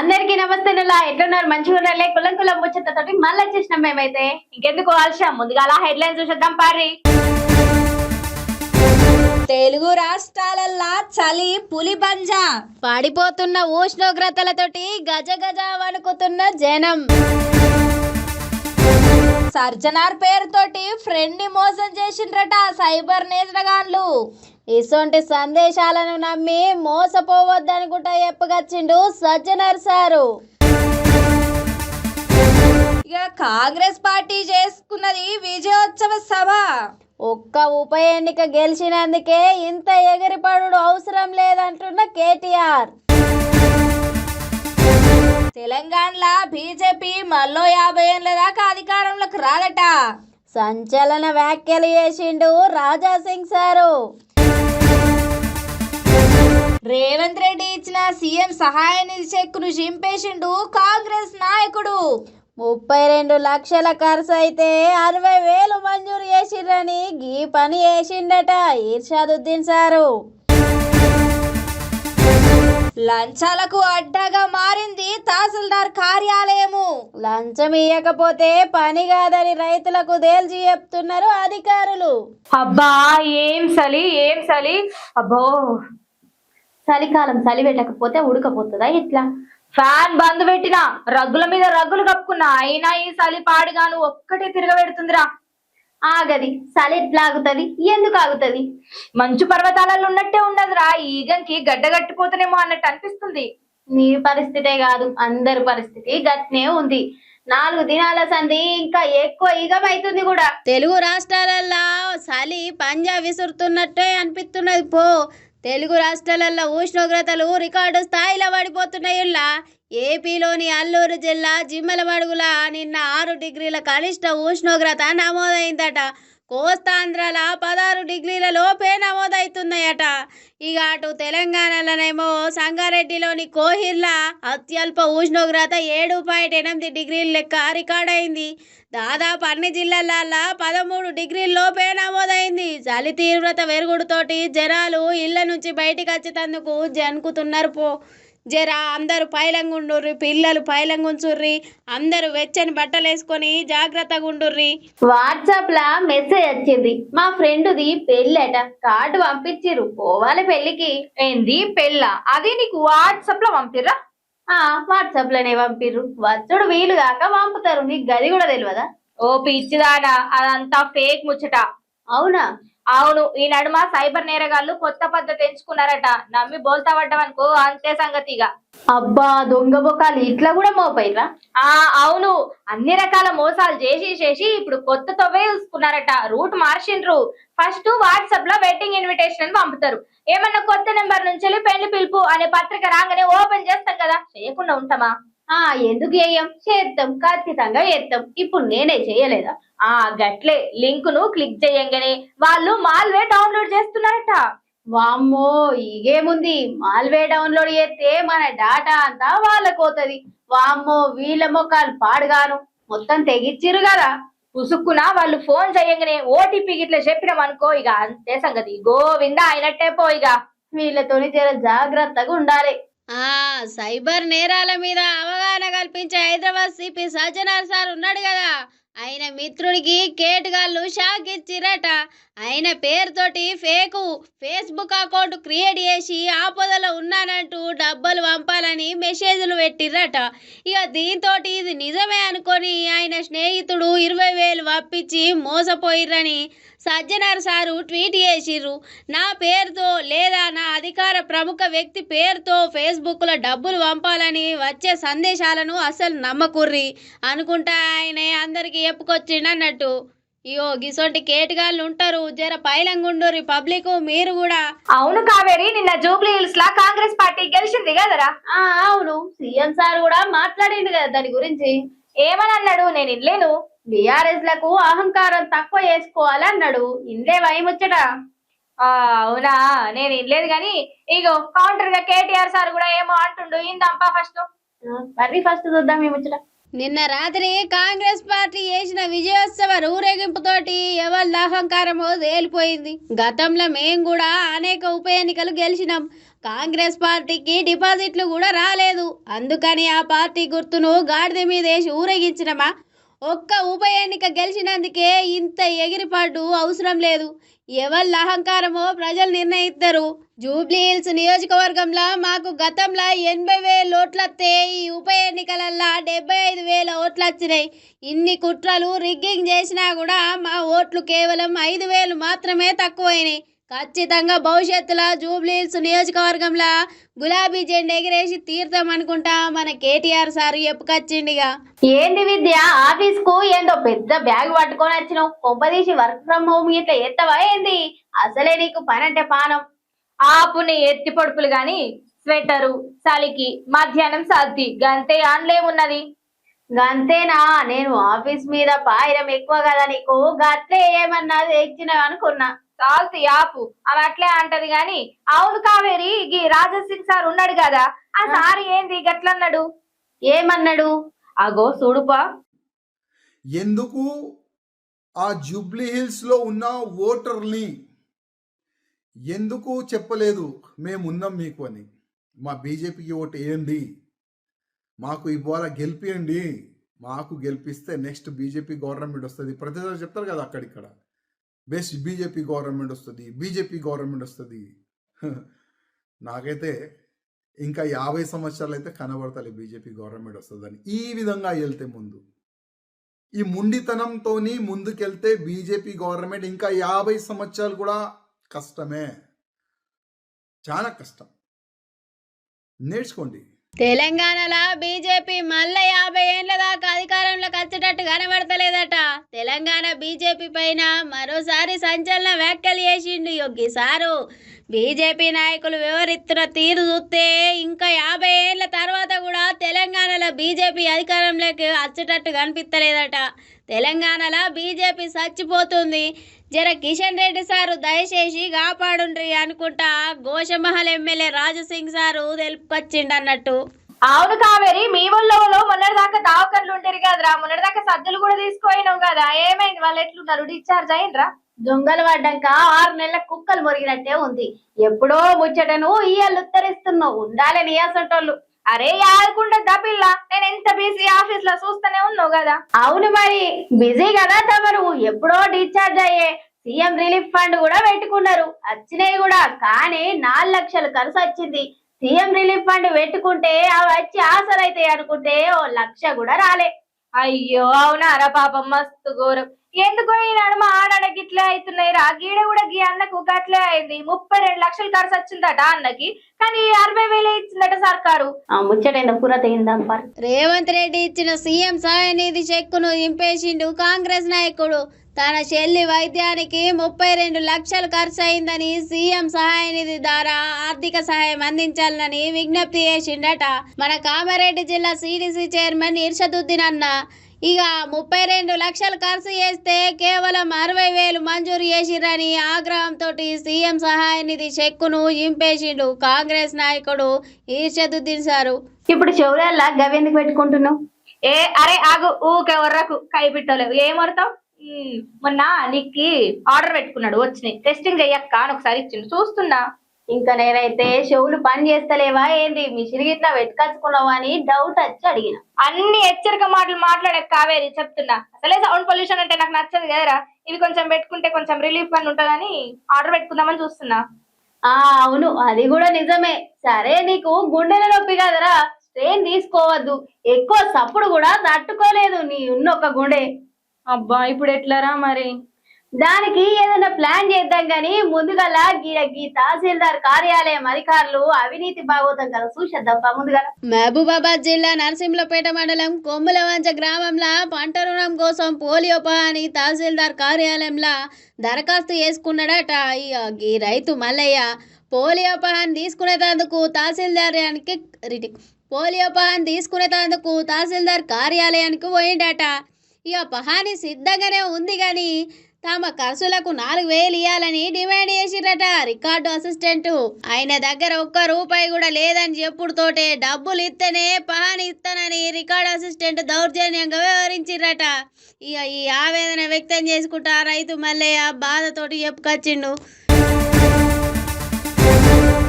అందరికీ నమస్తే నులా ఎట్లున్నారు? మంచిగా ఉన్నారులే కులం కులం ముచ్చటతోటి మళ్ళీ వచ్చేసినాం మేమైతే. ఇంకెందుకు ఆలస్యం? ముందుగా అలా హెడ్లైన్ చూసేద్దాం పారి. తెలుగు రాష్ట్రాలల్లా చలి పులి పంజా పడిపోతున్న ఉష్ణోగ్రతలతోటి గజ గజ వణుకుతున్న జనం. సర్జనార్ పేరుతోటి ఫ్రెండ్ని మోసం చేసిండ్రట సైబర్ నేతగాన్లు ఇసొంటి సందేశాలను నమ్మి మోసపోవద్దనుకుంటా ఎప్పగచ్చిండు సజ్జనార్ సారు. ఇక కాంగ్రెస్ పార్టీ చేసుకున్నది విజయోత్సవ సభ. ఒక్క ఉప ఎన్నిక గెలిచినందుకే ఇంత ఎగిరిపడు అవసరం లేదంటున్న కేటీఆర్. తెలంగాణలో బీజేపీ మళ్ళీ యాభై ఏళ్ళ దాకా అధికారంలోకి రాదట. సంచలన వ్యాఖ్యలు చేసిండు రాజా సింగ్ సారు. రేవంత్ రెడ్డి ఇచ్చిన సీఎం సహాయ నిధి చెక్కును చింపేసిండు కాంగ్రెస్ నాయకుడు. ముప్పై రెండు లక్షల ఖర్చు అయితే అరవై వేలు మంజూరు చేసిండ్రని గీ పని చేసిండట ఇర్షాదుద్దీన్ సారు. లంచాలకు అడ్డగా మారింది తహసీల్దార్ కార్యాలయము. లంచం ఇయ్యకపోతే పని కాదని రైతులకు తేల్చి చెప్తున్నారు అధికారులు. అబ్బా ఏం సలి ఏం సలి? అబ్బో చలికాలం చలి పెట్టకపోతే ఉడకపోతుందా? ఇట్లా ఫ్యాన్ బంద్ పెట్టినా రగ్గుల మీద రగ్గులు కప్పుకున్నా అయినా ఈ చలి పాడుగాను ఒక్కటే తిరగబెడుతుందిరా. ఆగది చలి ఎట్లా ఆగుతుంది? ఎందుకు ఆగుతుంది? మంచు పర్వతాలలో ఉన్నట్టే ఉండదురా. ఈగంకి గడ్డగట్టిపోతనేమో అన్నట్టు అనిపిస్తుంది. నీ పరిస్థితే కాదు అందరి పరిస్థితి గట్నే ఉంది. నాలుగు దినాల సంధి ఇంకా ఎక్కువ ఈగమైతుంది కూడా. తెలుగు రాష్ట్రాలల్లో చలి పంజా విసురుతున్నట్టే అనిపిస్తున్నది పో. తెలుగు రాష్ట్రాలలో ఉష్ణోగ్రతలు రికార్డు స్థాయిలో పడిపోతున్నాయిలా ఏపీలోని అల్లూరు జిల్లా జిమ్మలమడుగుల నిన్న ఆరు డిగ్రీల కనిష్ట ఉష్ణోగ్రత నమోదైందట. కోస్తాంధ్రాల పదహారు డిగ్రీల లోపే నమోదవుతున్నాయట. ఇక అటు తెలంగాణలోనేమో సంగారెడ్డిలోని కోహిర్లా అత్యల్ప ఉష్ణోగ్రత ఏడు పాయింట్ ఎనిమిది డిగ్రీల లెక్క రికార్డ్ అయింది దాదాపు అన్ని జిల్లాలల్లో పదమూడు డిగ్రీల లోపే నమోదైంది చలి తీవ్రత వెరుగుడుతోటి జనాలు ఇళ్ళ నుంచి బయటికి వచ్చేటందుకు జనుకుతున్నారు పో జర అందరూ పైలంగుండుర్రి పిల్లలు పైలంగుంచుర్రి అందరూ వెచ్చని బట్టలు వేసుకొని జాగ్రత్తగా ఉండుర్రి. వాట్సాప్ లా మెసేజ్ వచ్చింది మా ఫ్రెండ్ది పెళ్ళట కార్డు పంపించిర్రు పోవాలి పెళ్ళికి. ఏంది పెళ్ళ? అది నీకు వాట్సాప్లో పంపిర్రా? ఆ వాట్సాప్లోనే పంపిర్రు. వచ్చుడు వీలు కాక పంపుతారు నీకు గది కూడా తెలియదా ఓ పిచ్చిదానా అదంతా ఫేక్ ముచ్చట. అవునా? అవును ఈ నడుమ సైబర్ నేరగాళ్ళు కొత్త పద్ధతి ఎంచుకున్నారట. నమ్మి బోల్తా పడ్డామనుకో అంతే సంగతిగా అబ్బా దొంగ బొకాలు ఇట్లా కూడా మోపైరా ఆ అవును. అన్ని రకాల మోసాలు చేసి చేసి ఇప్పుడు కొత్త తొవ్వే చూసుకున్నారట. రూట్ మార్చిండ్రు. ఫస్ట్ వాట్సాప్లో వెడ్డింగ్ ఇన్విటేషన్ అని పంపుతారు. ఏమన్నా కొత్త నెంబర్ నుంచి పెళ్ళి పిలుపు అనే పత్రిక రాగానే ఓపెన్ చేస్తాం కదా. చేయకుండా ఉంటామా? ఆ ఎందుకు చేయం? చేద్దాం ఖచ్చితంగా చేద్దాం ఇప్పుడు నేనే చేయలేదా? ఆ గట్లే. లింక్ను క్లిక్ చేయంగానే వాళ్ళు మాల్వే డౌన్లోడ్ చేస్తున్నారట. వామ్మో ఇగేముంది? మాల్వే డౌన్లోడ్ చేస్తే మన డాటా అంతా వాళ్ళకి వామ్మో వీళ్ళ మొక్కలు పాడుగాను. మొత్తం తెగిచ్చిరు కదా. ఉసుక్కున వాళ్ళు ఫోన్ చేయగానే ఓటీపీ గిట్లా చెప్పినాం అనుకో ఇక అంతే సంగతి. గోవింద అయినట్టే పో ఇక వీళ్ళతోని జర జాగ్రత్తగా ఉండాలి. సైబర్ నేరాల మీద అవగాహన కల్పించే హైదరాబాద్ సిపి సజ్జనార్ సార్ ఉన్నాడు కదా. ఆయన మిత్రుడికి కేటుగాళ్ళు షాక్ ఇచ్చిరట ఆయన పేరుతోటి ఫేకు ఫేస్బుక్ అకౌంట్ క్రియేట్ చేసి ఆపదలో ఉన్నానంటూ డబ్బులు పంపాలని మెసేజ్లు పెట్టిర్రట. ఇక దీంతో ఇది నిజమే అనుకొని ఆయన స్నేహితుడు ఇరవై వేలు పంపించి మోసపోయిర్రని సజ్జనార్ సారు ట్వీట్ చేసిర్రు. నా పేరుతో లేదా నా అధికార ప్రముఖ వ్యక్తి పేరుతో ఫేస్బుక్లో డబ్బులు పంపాలని వచ్చే సందేశాలను అసలు నమ్మకుర్రి అనుకుంటా ఆయనే అందరికి చెప్పుకొచ్చిండన్నట్టు. ఇగో గిసొంటి కేటుగాళ్ళు ఉంటారు. జర పైలంగుండుర్రి పబ్లిక్ మీరు కూడా. అవును కావేరి నిన్న జూబ్లీ హిల్స్ లా కాంగ్రెస్ పార్టీ గెలిచింది కదరా? అవును. సీఎం సార్ కూడా మాట్లాడిండు కదా దాని గురించి. ఏమని అన్నాడు నేను ఇల్లేను బిఆర్ఎస్లకు అహంకారం తక్కువ చేసుకోవాలి అన్నాడు ఇందే ముచ్చట ఆ అవునా? నేను ఇల్లేదు గాని ఇగో కౌంటర్గా కేటీఆర్ సార్ కూడా ఏమో అంటుండు. ఇందంపా ఫస్ట్ మరి ఫస్ట్ చూద్దాం ఈ ముచ్చట. నిన్న రాత్రి కాంగ్రెస్ పార్టీ చేసిన విజయోత్సవ ఊరేగింపుతోటి ఎవరి అహంకారమో తేలిపోయింది. గతంలో మేం కూడా అనేక ఉప ఎన్నికలు గెలిచినాం. కాంగ్రెస్ పార్టీకి డిపాజిట్లు కూడా రాలేదు. అందుకని ఆ పార్టీ గుర్తును గాడిద మీద వేసి ఊరేగించినమా? ఒక్క ఉప ఎన్నిక గెలిచినందుకే ఇంత ఎగిరిపాటు అవసరం లేదు. ఎవరి అహంకారమో ప్రజలు నిర్ణయిస్తారు జూబ్లీ హిల్స్ నియోజకవర్గంలో మాకు గతంలో ఎనభై వేల ఓట్లు వస్తే ఈ ఉప ఎన్నికలల్లో డెబ్బై ఐదు వేల ఓట్లు వచ్చినాయి ఇన్ని కుట్రలు రిగ్గింగ్ చేసినా కూడా మా ఓట్లు కేవలం ఐదు వేలు మాత్రమే తక్కువైనాయి. ఖచ్చితంగా భవిష్యత్తులో జూబ్లీ నియోజకవర్గంలో గులాబీ జెండా ఎగిరేసి తీర్థం అనుకుంటా మన కేటీఆర్ సార్ ఎప్పుకొచ్చిండిగా ఏంది విద్య? ఆఫీస్కు ఏందో పెద్ద బ్యాగ్ పట్టుకొని వచ్చినావు. కొంపదీసి వర్క్ ఫ్రమ్ హోమ్ ఇట్లా ఎత్తవా ఏంది? అసలే నీకు పని అంటే పానం. ఆపుని ఎత్తి పొడుపులు గాని స్వెటరు చలికి మధ్యాహ్నం సర్ది గంతే ఆన్లేమున్నది? గంతేనా? నేను ఆఫీస్ మీద పాయిరం ఎక్కువ కదా నీకు. గట్లే ఏమన్నా తెచ్చిన అనుకున్నా చాల్తి ఆపు అని అట్లే అంటది గాని అవును కావేరి గీ రాజసింగ్ సార్ ఉన్నాడు కదా ఆ సార్ ఏంది గట్లన్నాడు? ఏమన్నాడు? అగో చూడుపా. ఎందుకు ఆ జూబ్లీ హిల్స్లో ఉన్న ఓటర్ని ఎందుకు చెప్పలేదు? మేము ఉన్నాం మీకు అని. మా బీజేపీకి ఓటు వేయండి. మాకు ఇవాళ గెలిపియండి. మాకు గెలిపిస్తే నెక్స్ట్ బీజేపీ గవర్నమెంట్ వస్తుంది. ప్రతిసారి చెప్తారు కదా అక్కడిక్కడ. బెస్ట్ బీజేపీ గవర్నమెంట్ వస్తుంది బీజేపీ గవర్నమెంట్ వస్తుంది. నాకైతే ఇంకా యాభై సంవత్సరాలు అయితే కనబడతాయి బీజేపీ గవర్నమెంట్ వస్తుందని. ఈ విధంగా వెళ్తే ముందు. ఈ ముండితనంతోని ముందుకెళ్తే బీజేపీ గవర్నమెంట్ ఇంకా యాభై సంవత్సరాలు కూడా కష్టమే. చాలా కష్టం. నేర్చుకోండి. తెలంగాణలో బీజేపీ మళ్ళీ యాభై ఏండ్ల దాకా అధికారంలోకి వచ్చేటట్టు కనబడతలేదట. తెలంగాణ బీజేపీ పైన మరోసారి సంచలన వ్యాఖ్యలు చేసిండు యోగి సారు. బీజేపీ నాయకులు వివరిస్తున్న తీరు చూస్తే ఇంకా యాభై ఏళ్ళ తర్వాత కూడా తెలంగాణలో బీజేపీ అధికారంలోకి వచ్చేటట్టు కనిపిస్తలేదట. తెలంగాణలో బీజేపీ చచ్చిపోతుంది జర కిషన్ రెడ్డి సారు దయచేసి కాపాడుండ్రి అనుకుంటా గోషమహల్ ఎమ్మెల్యే రాజసింగ్ సారు తెలుపుకొచ్చిండన్నట్టు. అవును కావేరి మీ ఊళ్ళో మొన్నటి దాకా దావకర్లు ఉంటారు కదరా. మొన్నటి దాకా సద్దులు కూడా తీసుకుపోయినావు కదా. ఏమైంది? వాళ్ళు ఎట్లున్నారు డిశ్చార్జ్ అయ్యిండ్రా దొంగలు పడ్డాక ఆరు నెలల కుక్కలు మురిగినట్టే ఉంది. ఎప్పుడో ముచ్చటను ఇయ్యాలు ఉత్తరిస్తున్నావు. ఉండాలి నియాసంటోళ్ళు అరే యాదకుండా పిల్ల నేను ఎంత బిజీ ఆఫీస్లో చూస్తూనే ఉన్నావు కదా? అవును మరి బిజీ కదా తమరు ఎప్పుడో డిశ్చార్జ్ అయ్యే సీఎం రిలీఫ్ ఫండ్ కూడా పెట్టుకున్నారు. వచ్చినాయి కూడా కానీ నాలుగు లక్షలు ఖర్చు వచ్చింది. సీఎం రిలీఫ్ ఫండ్ పెట్టుకుంటే అవి వచ్చి ఆసరైతాయి అనుకుంటే ఓ లక్ష కూడా రాలే. అయ్యో అవునా అవునారా పాపం మస్తు ఘోరం. ఎందుకో ఈనాడు మా ఆడకి ఇట్లే అవుతున్నాయి రా. గీడ కూడా గీ అన్నకు గట్లే అయింది. ముప్పై రెండు లక్షలు ఖర్చు వచ్చిందట అన్నకి. కానీ అరవై వేలే ఇచ్చిందట సర్కారు. ముచ్చటైన రేవంత్ రెడ్డి ఇచ్చిన సీఎం సహాయ నిధి చెక్కును ఇంపేసిండు కాంగ్రెస్ నాయకుడు. తన చెల్లి వైద్యానికి ముప్పై రెండు లక్షలు ఖర్చు అయిందని సీఎం సహాయ నిధి ద్వారా ఆర్థిక సహాయం అందించాలని విజ్ఞప్తి చేసిండట. మన కామారెడ్డి జిల్లా సిడిసి చైర్మన్ ఇర్షదుద్దీన్ అన్న. ఇక ముప్పై రెండు లక్షలు ఖర్చు చేస్తే కేవలం అరవై వేలు మంజూరు చేసిరని ఆగ్రహంతో సీఎం సహాయ నిధి చెక్కును ఇంపేసిండు కాంగ్రెస్ నాయకుడు ఈర్షదుద్దీన్ సారు. ఇప్పుడు చెవులల్లా గవెందుకు పెట్టుకుంటున్నావు? ఏ అరే ఆగు ఊకే వర్రకు కై పెట్టలేవు. ఏం వడతావు మొన్న నీకు ఆర్డర్ పెట్టుకున్నాడు వచ్చినాయి. టెస్టింగ్ చెయ్యక్క అని ఒకసారి ఇచ్చిండు. చూస్తున్నా. ఇంకా నేనైతే చెవులు పని చేస్తలేవా ఏంది? మిషన్ గిట్లా పెట్టుకొచ్చుకున్నావా అని డౌట్ వచ్చి అడిగిన. అన్ని హెచ్చరిక మాటలు మాట్లాడే కావేరి చెప్తున్నా. అసలే సౌండ్ పొల్యూషన్ అంటే నాకు నచ్చదు కదరా. ఇవి కొంచెం పెట్టుకుంటే కొంచెం రిలీఫ్ అని ఉంటుందని ఆర్డర్ పెట్టుకుందామని చూస్తున్నా. ఆ అవును. అది కూడా నిజమే. సరే నీకు గుండెల నొప్పి కదరా. స్ట్రెయిన్ తీసుకోవద్దు. ఎక్కువ సప్పుడు కూడా తట్టుకోలేదు నీ ఉన్న ఒక గుండె. అబ్బా ఇప్పుడు ఎట్లారా మరి? దానికి ఏదైనా ప్లాన్ చేద్దాం గాని ముందుగల గీ తహసీల్దార్ కార్యాలయం అధికారులు అవినీతి భాగవతం కదా చూసేద్దాం ముందుగా మహబూబాబాద్ జిల్లా నరసింహపేట మండలం కొమ్ములవంచ గ్రామంలో పంట రుణం కోసం పోలియో పహాని తహసీల్దార్ కార్యాలయంలో దరఖాస్తు చేసుకున్నాడట ఈ రైతు మల్లయ్య. పోలియో పహాన్ తీసుకునేటందుకు తహసీల్దారానికి రిటి- పోలియో పహాన్ తీసుకునేటందుకు తహసీల్దార్ కార్యాలయానికి పోయిండట. ఇక పహాని సిద్ధంగానే ఉంది కానీ తమ ఖర్చులకు నాలుగు వేలు ఇవ్వాలని డిమాండ్ చేసిరట రికార్డు అసిస్టెంట్. ఆయన దగ్గర ఒక్క రూపాయి కూడా లేదని చెప్పుడుతోటే డబ్బులు ఇస్తేనే పహాని ఇస్తానని రికార్డ్ అసిస్టెంట్ దౌర్జన్యంగా వ్యవహరించిరట ఇక ఈ ఆవేదన వ్యక్తం చేసుకుంటా రైతు మల్లయ్య బాధతోటి చెప్పుకొచ్చిండు.